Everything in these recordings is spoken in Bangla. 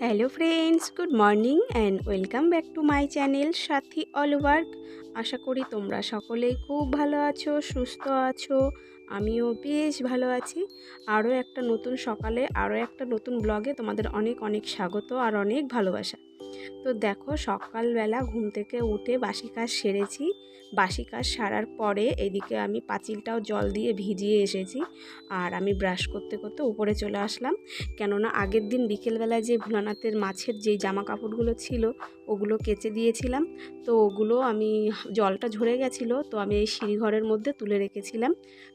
Hello friends good morning and welcome back to my channel Sathi all work আশা করি তোমরা সকলেই খুব ভালো আছো, সুস্থ আছো। আমিও বেশ ভালো আছি। আরও একটা নতুন সকালে, আরও একটা নতুন ব্লগে তোমাদের অনেক অনেক স্বাগত আর অনেক ভালোবাসা। তো দেখো সকালবেলা ঘুম থেকে উঠে বাসি কাজ সেরেছি। বাসি কাজ সারার পরে এদিকে আমি পাঁচিলটাও জল দিয়ে ভিজিয়ে এসেছি আর আমি ব্রাশ করতে করতে উপরে চলে আসলাম। কেননা আগের দিন বিকেলবেলায় যে ভোলানাথের মাছের যে জামা কাপড়গুলো ছিল ওগুলো কেচে দিয়েছিলাম। তো ওগুলো আমি জলটা ঝরে গেছিল, তো আমি এই সিঁড়িঘরের মধ্যে তুলে রেখেছিলাম।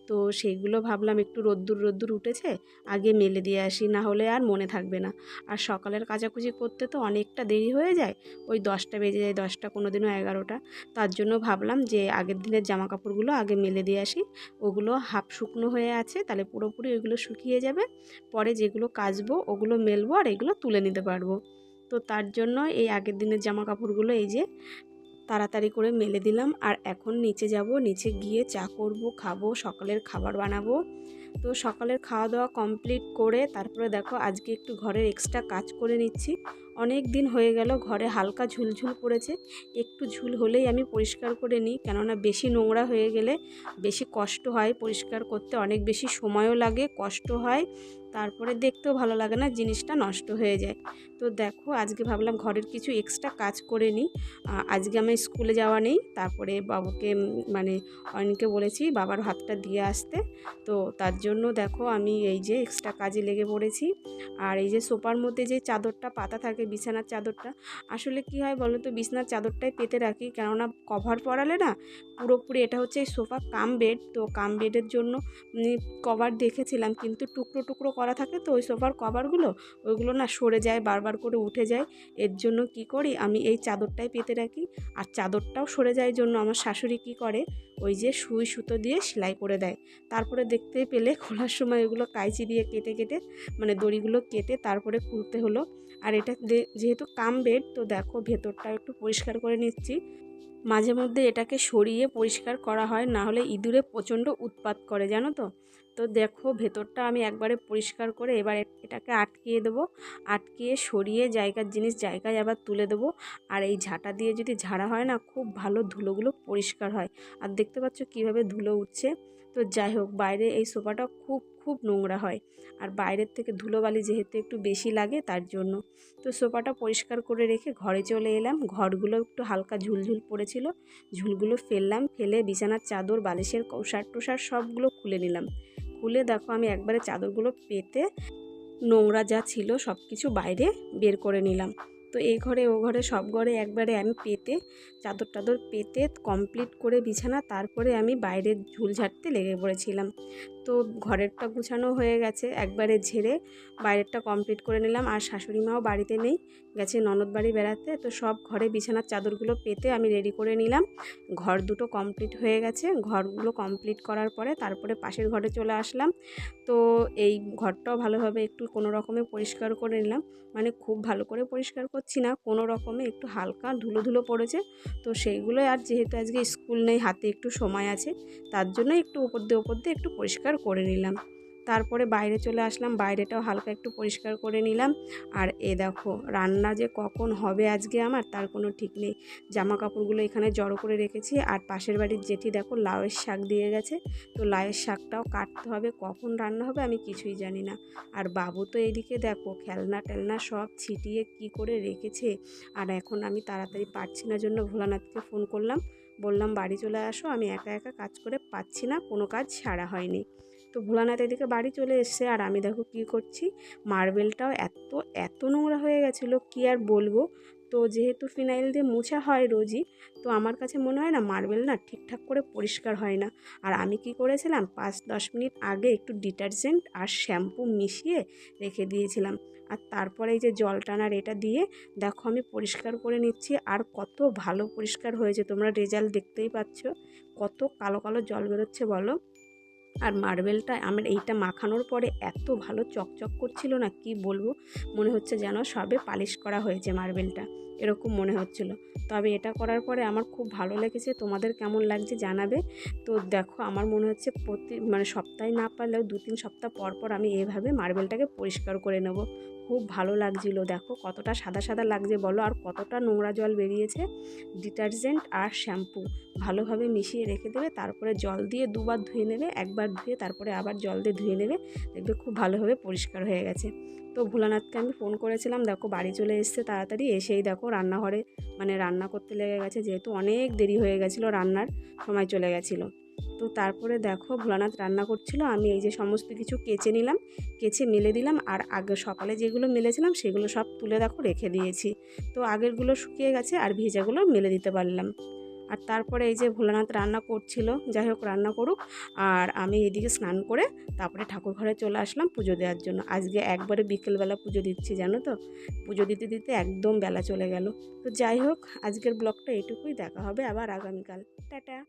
তো সেইগুলো ভাবলাম একটু রোদ্দুর রোদ্দুর উঠেছে, আগে মেলে দিয়ে আসি, না হলে আর মনে থাকবে না। আর সকালের কাচাকুচি করতে তো অনেকটা দেরি হয়ে যায়, ওই দশটা বেজে যায়, দশটা কোনো দিনও এগারোটা। তার জন্য ভাবলাম যে আগের দিনের জামা কাপড়গুলো আগে মেলে দিয়ে আসি, ওগুলো হাফ শুকনো হয়ে আছে, তাহলে পুরোপুরি ওইগুলো শুকিয়ে যাবে, পরে যেগুলো কাচবো ওগুলো মেলবো আর এগুলো তুলে নিতে পারব। তো তার জন্য এই আগের দিনের জামা কাপড়গুলো এই যে তাড়াতাড়ি করে মেলে দিলাম আর এখন নিচে যাব, নিচে গিয়ে চা করব, খাব, সকালের খাবার বানাবো। তো সকালের খাওয়া দাওয়া কমপ্লিট করে তারপরে দেখো আজকে একটু ঘরের এক্সট্রা কাজ করে নিচ্ছি। অনেক দিন হয়ে গেল, ঘরে হালকা ঝুলঝুল পড়েছে। একটু ঝুল হলেই আমি পরিষ্কার করে নিই, কেননা বেশি নোংরা হয়ে গেলে বেশি কষ্ট হয় পরিষ্কার করতে, অনেক বেশি সময়ও লাগে, কষ্ট হয়। তারপরে দেখতেও ভালো লাগে না, জিনিসটা নষ্ট হয়ে যায়। তো দেখো, আজকে ভাবলাম ঘরের কিছু এক্সট্রা কাজ করে নিই। আজকে আমি স্কুলে যাওয়া নেই, তারপরে বাবুকে মানে অনেকে বলেছি বাবার হাতটা দিয়ে আসতে। তো তার জন্য দেখো, আমি এই যে এক্সট্রা কাজে লেগে পড়েছি। আর এই যে সোফার মধ্যে যে চাদরটা, পাতা থাকে, বিছানার চাদরটা, আসলে কি হয় বলো তো বিছানার চাদরটাই পেতে রাখি। কেননা কভার পরালে না, পুরোপুরি এটা হচ্ছে সোফা কাম বেড। তো কাম বেডের জন্য কভার দেখেছিলাম, কিন্তু টুকরো টুকরো করা থাকে তো ওই সোফার কভারগুলো, ওইগুলো না সরে যায়, বারবার করে উঠে যায়। এর জন্য কি করি, আমি এই চাদরটাই পেতে রাখি। আর চাদরটাও সরে যায় জন্য আমার শাশুড়ি কি করে, ওই যে সুই সুতো দিয়ে সেলাই করে দেয়। তারপরে দেখতেই পেলে খোলার সময় ওগুলো কাইচি দিয়ে কেটে কেটে মানে দড়িগুলো কেটে তারপরে খুলতে হলো। আর এটা যেহেতু কাম বেড, তো দেখো ভেতরটা একটু পরিষ্কার করে নিচ্ছি। মাঝে মধ্যে এটাকে সরিয়ে পরিষ্কার করা হয়, না হলে ইঁদুরে প্রচণ্ড উৎপাত করে, জানো তো? তো দেখো, ভেতরটা আমি একবারে পরিষ্কার করে এবার এটাকে আটকিয়ে দেবো। আটকিয়ে সরিয়ে জায়গার জিনিস জায়গায় আবার তুলে দেবো। আর এই ঝাঁটা দিয়ে যদি ঝাড়া হয় না, খুব ভালো ধুলোগুলো পরিষ্কার হয়। আর দেখতে পাচ্ছ কীভাবে ধুলো উঠছে? তো যাই হোক, বাইরে এই সোফাটা খুব খুব নোংরা হয়। আর বাইরের থেকে ধুলোবালি যেহেতু একটু বেশি লাগে তার জন্য। তো সোফাটা পরিষ্কার করে রেখে ঘরে চলে এলাম। ঘরগুলো একটু হালকা ঝুলঝুল পড়েছিল। ঝুলগুলো ফেললাম, ফেলে বিছানার চাদর, বালিশের কৌসার টুসার সবগুলো খুলে নিলাম। খুলে দেখো আমি একবারে চাদরগুলো পেতে নোংরা যা ছিল সব কিছু বাইরে বের করে নিলাম। তো এই ঘরে, ও ঘরে, সব ঘরে একবারে আমি পেতে চাদর টাদর পেতে কমপ্লিট করে বিছানা, তারপরে আমি বাইরের ঝুল ঝাড়তে লেগে পড়েছিলাম। তো ঘরেরটা গুছানো হয়ে গেছে, একবারে ঝেড়ে বাইরেরটা কমপ্লিট করে নিলাম। আর শাশুড়ি মাও বাড়িতে নেই, গেছে ননদ বাড়ি বেড়াতে, তো সব ঘরে বিছানার চাদরগুলো পেতে আমি রেডি করে নিলাম। ঘর দুটো কমপ্লিট হয়ে গেছে, ঘরগুলো কমপ্লিট করার পরে তারপরে পাশের ঘরে চলে আসলাম। তো এই ঘরটাও ভালোভাবে একটু কোনো রকমে পরিষ্কার করে নিলাম মানে খুব ভালো করে পরিষ্কার করছি না, কোনো রকমে একটু হালকা ধুলো ধুলো পড়েছে। তো সেইগুলো আর যেহেতু আজকে স্কুল নেই, হাতে একটু সময় আছে, তার জন্য একটু উপর দিয়ে উপর দিয়ে একটু পরিষ্কার করে নিলাম। তারপরে বাইরে চলে আসলাম, বাইরেটাও হালকা একটু পরিষ্কার করে নিলাম। আর এ দেখো, রান্না যে কখন হবে আজকে আমার তার কোনো ঠিক নেই। জামা কাপড়গুলো এখানে জড়ো করে রেখেছি। আর পাশের বাড়ির জেঠি দেখো লাউয়ের শাক দিয়ে গেছে। তো লাউয়ের শাকটাও কাটতে হবে, কখন রান্না হবে আমি কিছুই জানি না। আর বাবু তো এইদিকে দেখো, খেলনা টেলনা সব ছিটিয়ে কি করে রেখেছে। আর এখন আমি তাড়াতাড়ি পারছি না জন্য ভোলানাথকে ফোন করলাম। বললাম, বাড়ি চলে আসো, আমি একা একা কাজ করে পাচ্ছি না, কোনো কাজ ছাড়া হয়নি। তো ভোলানাথ এদিকে বাড়ি চলে এসছে। আর আমি দেখো কী করছি, মার্বেলটাও এত এত নোংরা হয়ে গেছিল, কী আর বলব? তো যেহেতু ফিনাইল দিয়ে মোছা হয় রোজই, তো আমার কাছে মনে হয় না মার্বেল না ঠিকঠাক করে পরিষ্কার হয় না। আর আমি কি করেছিলাম, পাঁচ দশ মিনিট আগে একটু ডিটারজেন্ট আর শ্যাম্পু মিশিয়ে রেখে দিয়েছিলাম। আর তারপরে এই যে জল টানার এটা দিয়ে দেখো আমি পরিষ্কার করে নিচ্ছি। আর কত ভালো পরিষ্কার হয়েছে, তোমরা রেজাল্ট দেখতেই পাচ্ছ। কত কালো কালো জল বেরোচ্ছে বলো? আর মার্বেলটা আমার এইটা মাখানোর পরে এত ভালো চকচক করছিল না, কি বলব? মনে হচ্ছে যেন সবে পালিশ করা হয়েছে মার্বেলটা। এরকম মনে হচ্ছিল। তবে এটা করার পরে আমার খুব ভালো লেগেছে। তোমাদের কেমন লাগছে জানাবে। তো দেখো, আমার মনে হচ্ছে প্রতি মানে সপ্তাহে না পারলেও দু তিন সপ্তাহ পর পর আমি এভাবে মার্বেলটাকে পরিষ্কার করে নেব। খুব ভালো লাগছিল। দেখো, কতটা সাদা সাদা লাগছে বলো। আর কতটা নোংরা জল বেরিয়েছে। ডিটারজেন্ট আর শ্যাম্পু। ভালোভাবে মিশিয়ে রেখে দেবে, তারপরে জল দিয়ে দুবার ধুয়ে নেবে, একবার ধুয়ে তারপরে আবার জল দিয়ে ধুয়ে নেবে। দেখবে খুব ভালোভাবে পরিষ্কার হয়ে গেছে। তো ভোলানাথকে আমি ফোন করেছিলাম, দেখো বাড়ি চলে এসছে তাড়াতাড়ি। এসেই দেখো রান্নাঘরে। মানে রান্না করতে লেগে গেছে, যেহেতু অনেক দেরি হয়ে গেছিল রান্নার, সময় চলে গেছিল। তো তারপরে দেখো ভোলানাথ রান্না করছিল, আমি এই যে সমস্ত কিছু কেচে নিলাম, কেচে মেলে দিলাম, আর আগে সকালে যেগুলো মেলেছিলাম সেগুলো সব তুলে দেখো রেখে দিয়েছি। তো আগেরগুলো শুকিয়ে গেছে, আর ভেজাগুলো মেলে দিতে পারলাম। আর তারপরে এই যে ভোলানাথ রান্না করছিল, যাই হোক রান্না করুক। আর আমি এদিকে স্নান করে তারপরে ঠাকুর ঘরে চলে আসলাম পুজো দেওয়ার জন্য। আজকে একবারে বিকেলবেলা পুজো দিচ্ছি, জানো তো? পুজো দিতে দিতে একদম বেলা চলে গেল। তো যাই হোক, আজকের ব্লগটা এটুকুই। দেখা হবে আবার আগামীকাল। টাটা।